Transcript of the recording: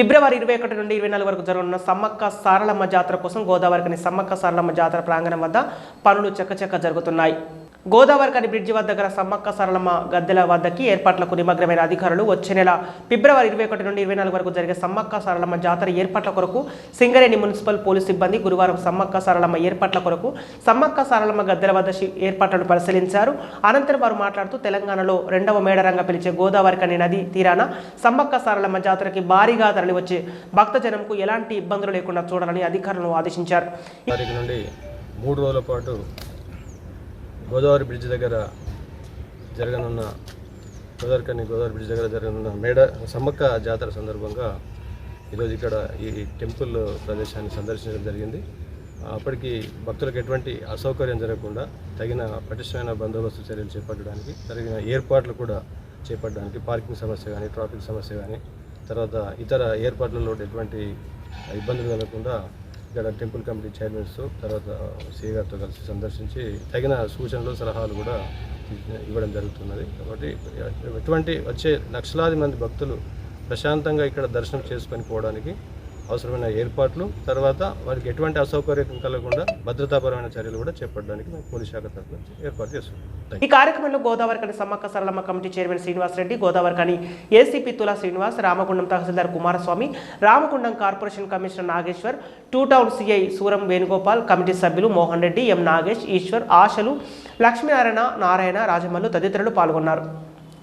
ఫిబ్రవరి ఇరవై ఒకటి నుండి ఇరవై నాలుగు వరకు జరగనున్న సమ్మక్క సారలమ్మ జాతర కోసం గోదావరికని సమ్మక్క సారలమ్మ జాతర ప్రాంగణం వద్ద పనులు చక్కచక్క జరుగుతున్నాయి. గోదావరికని బ్రిడ్జి వద్ద గల సమ్మక్క సారలమ్మ గద్దెల వద్దకి ఏర్పాట్లకు నిమగ్నమైన అధికారులు వచ్చే నెల ఫిబ్రవరి ఇరవై ఒకటి నుండి ఇరవై నాలుగు వరకు జరిగే సమ్మక్క సరళమ్మ జాతర ఏర్పాట్ల కొరకు సింగరేణి మున్సిపల్ పోలీస్ సిబ్బంది గురువారం సమ్మక్క సారలమ్మ ఏర్పాట్ల కొరకు సమ్మక్క సరళమ్మ గద్దెల వద్ద ఏర్పాట్లను పరిశీలించారు. అనంతరం వారు మాట్లాడుతూ తెలంగాణలో రెండవ మేడరంగా పిలిచే గోదావరికని నది తీరాన సమ్మక్క సారలమ్మ జాతరకి భారీగా తరలివచ్చే భక్తజనంకు ఎలాంటి ఇబ్బందులు లేకుండా చూడాలని అధికారులను ఆదేశించారు. మూడు రోజుల పాటు గోదావరి బ్రిడ్జ్ దగ్గర జరగనున్న గోదావరి గోదావరి బ్రిడ్జ్ దగ్గర జరగనున్న మేడ సమ్మక్క జాతర సందర్భంగా ఈరోజు ఇక్కడ ఈ టెంపుల్ ప్రదేశాన్ని సందర్శించడం జరిగింది. అప్పటికి భక్తులకు ఎటువంటి అసౌకర్యం జరగకుండా తగిన పటిష్టమైన బందోబస్తు చర్యలు చేపట్టడానికి తగిన ఏర్పాట్లు కూడా చేపట్టడానికి పార్కింగ్ సమస్య కానీ ట్రాఫిక్ సమస్య కానీ తర్వాత ఇతర ఏర్పాట్లలో ఎటువంటి ఇబ్బందులు కలగకుండా ఇక్కడ టెంపుల్ కమిటీ చైర్మన్స్తో తర్వాత సిఏ గారితో కలిసి సందర్శించి తగిన సూచనలు సలహాలు కూడా ఇవ్వడం జరుగుతున్నది. కాబట్టి ఎటువంటి వచ్చే లక్షలాది మంది భక్తులు ప్రశాంతంగా ఇక్కడ దర్శనం చేసుకొని పోవడానికి అవసరమైన ఏర్పాట్లు తర్వాత వారికి ఎటువంటి అసౌకర్యం కలగకుండా భద్రతాపరమైన చర్యలు కూడా చేపట్టడానికి మేము పోలీస్ శాఖ తరఫు నుంచి ఏర్పాటు చేస్తున్నాం ఈ కార్యక్రమంలో Godavarikhani Sammakka Saralamma committee chairman Srinivas Reddy Godavarikhani ACP Tula Srinivas Ramagundam tahsildar Kumaraswamy Ramagundam corporation commissioner Nageshwar two town CI Suram Venugopal committee సభ్యులు మోహన్ రెడ్డి ఎం నాగేష్ ఈశ్వర్ ఆశలు లక్ష్మీనారాయణ నారాయణ రాజమల్లు తదితరులు పాల్గొన్నారు.